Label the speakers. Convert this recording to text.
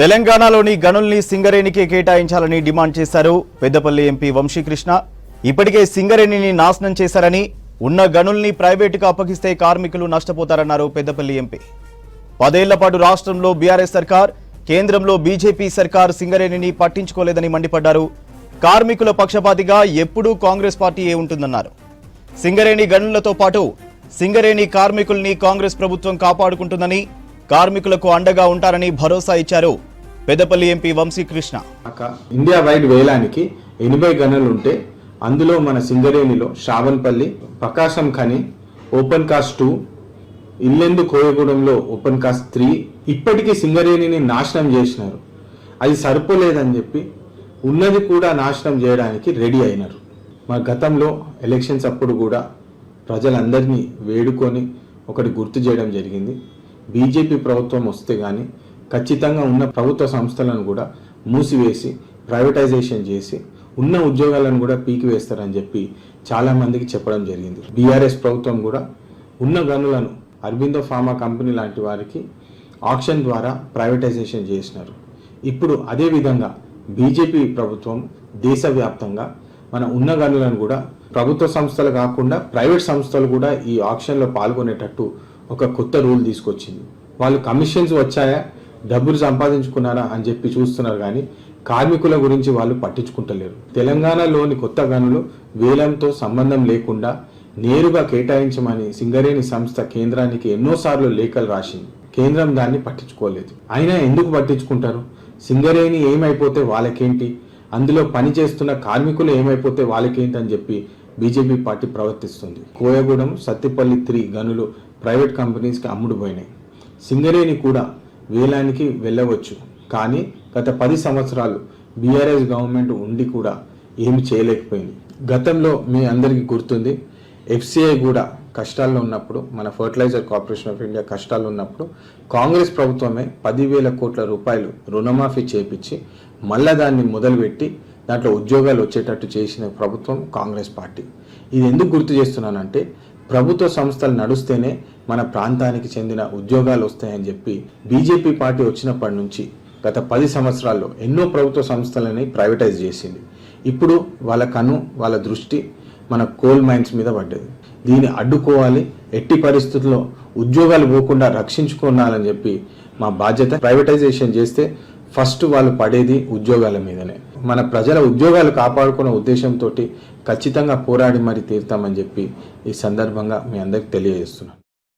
Speaker 1: తెలంగాణలోని గనుల్ని సింగరేణికే కేటాయించాలని డిమాండ్ చేశారు పెద్దపల్లి ఎంపీ వంశీకృష్ణ. ఇప్పటికే సింగరేణిని నాశనం చేశారని ఉన్న గనుల్ని ప్రైవేటుకు అప్పగిస్తే కార్మికులు నష్టపోతారన్నారు పెద్దపల్లి ఎంపీ. పదేళ్ళ పాటు రాష్ట్రంలో బీఆర్ఎస్ సర్కార్ కేంద్రంలో బీజేపీ సర్కార్ సింగరేణిని పట్టించుకోలేదని మండిపడ్డారు. కార్మికుల పక్షపాతిగా ఎప్పుడూ కాంగ్రెస్ పార్టీయే ఉంటుందన్నారు. సింగరేణి గనులతో పాటు సింగరేణి కార్మికుల్ని కాంగ్రెస్ ప్రభుత్వం కాపాడుకుంటుందని కార్మికులకు అండగా ఉంటారని భరోసా ఇచ్చారు పెద్దపల్లి ఎంపీ వంశీకృష్ణ.
Speaker 2: కాక ఇండియా వైడ్ వేలానికి ఎనభై గనులు ఉంటే అందులో మన సింగరేణిలో Shravanapalli Prakasam Khani open cast two Yellandu కోయగూడెంలో open cast three ఇప్పటికీ సింగరేణిని నాశనం చేసినారు. అది సరిపోలేదని చెప్పి ఉన్నది కూడా నాశనం చేయడానికి రెడీ అయినారు. మా గతంలో ఎలక్షన్స్ అప్పుడు కూడా ప్రజలందరినీ వేడుకొని ఒకటి గుర్తు చేయడం జరిగింది. బీజేపీ ప్రభుత్వం వస్తే కానీ ఖచ్చితంగా ఉన్న ప్రభుత్వ సంస్థలను కూడా మూసివేసి ప్రైవేటైజేషన్ చేసి ఉన్న ఉద్యోగాలను కూడా పీకి వేస్తారని చెప్పి చాలామందికి చెప్పడం జరిగింది. బీఆర్ఎస్ ప్రభుత్వం కూడా ఉన్న గనులను అరబిందో ఫార్మా కంపెనీ లాంటి వారికి ఆక్షన్ ద్వారా ప్రైవేటైజేషన్ చేసినారు. ఇప్పుడు అదే విధంగా బీజేపీ ప్రభుత్వం దేశవ్యాప్తంగా మన ఉన్న గనులను కూడా ప్రభుత్వ సంస్థలు కాకుండా ప్రైవేట్ సంస్థలు కూడా ఈ ఆక్షన్లో పాల్గొనేటట్టు ఒక కొత్త రూల్ తీసుకొచ్చింది. వాళ్ళు కమిషన్స్ వచ్చాయా? డబ్బులు సంపాదించుకున్నారా అని చెప్పి చూస్తున్నారు కానీ కార్మికుల గురించి వాళ్ళు పట్టించుకుంటలేరు. తెలంగాణలోని కొత్త గనులు వేలంతో సంబంధం లేకుండా నేరుగా కేటాయించమని సింగరేణి సంస్థ కేంద్రానికి ఎన్నోసార్లు లేఖలు రాసింది. కేంద్రం దాన్ని పట్టించుకోలేదు. అయినా ఎందుకు పట్టించుకుంటారు? సింగరేణి ఏమైపోతే వాళ్ళకేంటి? అందులో పనిచేస్తున్న కార్మికులు ఏమైపోతే వాళ్ళకేంటి అని చెప్పి బీజేపీ పార్టీ ప్రవర్తిస్తుంది. కోయగూడెం సత్తిపల్లి త్రీ గనులు ప్రైవేట్ కంపెనీస్కి అమ్ముడుపోయినాయి. సింగరేణి కూడా వేలానికి వెళ్ళవచ్చు. కానీ గత పది సంవత్సరాలు బీఆర్ఎస్ గవర్నమెంట్ ఉండి కూడా ఏమి చేయలేకపోయింది. గతంలో మీ అందరికీ గుర్తుంది ఎఫ్సిఐ కూడా కష్టాల్లో ఉన్నప్పుడు మన ఫర్టిలైజర్ కార్పొరేషన్ ఆఫ్ ఇండియా కష్టాల్లో ఉన్నప్పుడు కాంగ్రెస్ ప్రభుత్వమే పదివేల కోట్ల రూపాయలు రుణమాఫీ చేపించి మళ్ళా దాన్ని మొదలుపెట్టి దాంట్లో ఉద్యోగాలు వచ్చేటట్టు చేసిన ప్రభుత్వం కాంగ్రెస్ పార్టీ. ఇది ఎందుకు గుర్తు చేస్తున్నానంటే ప్రభుత్వ సంస్థలు నడుస్తేనే మన ప్రాంతానికి చెందిన ఉద్యోగాలు వస్తాయని చెప్పి బీజేపీ పార్టీ వచ్చినప్పటి నుంచి గత పది సంవత్సరాల్లో ఎన్నో ప్రభుత్వ సంస్థలని ప్రైవేటైజ్ చేసింది. ఇప్పుడు వాళ్ళ కను వాళ్ళ దృష్టి మన కోల్ మైన్స్ మీద పడ్డది. దీన్ని అడ్డుకోవాలి ఎట్టి పరిస్థితుల్లో ఉద్యోగాలు పోకుండా రక్షించుకోవాలని చెప్పి మా బాధ్యత ప్రైవేటైజేషన్ చేస్తే ఫస్ట్ వాళ్ళు పడేది ఉద్యోగాల మీదనే. మన ప్రజల ఉద్యోగాలు కాపాడుకునే ఉద్దేశంతో ఖచ్చితంగా పోరాడి మరి తీరుతామని చెప్పి ఈ సందర్భంగా మీ అందరికి తెలియజేస్తున్నాను.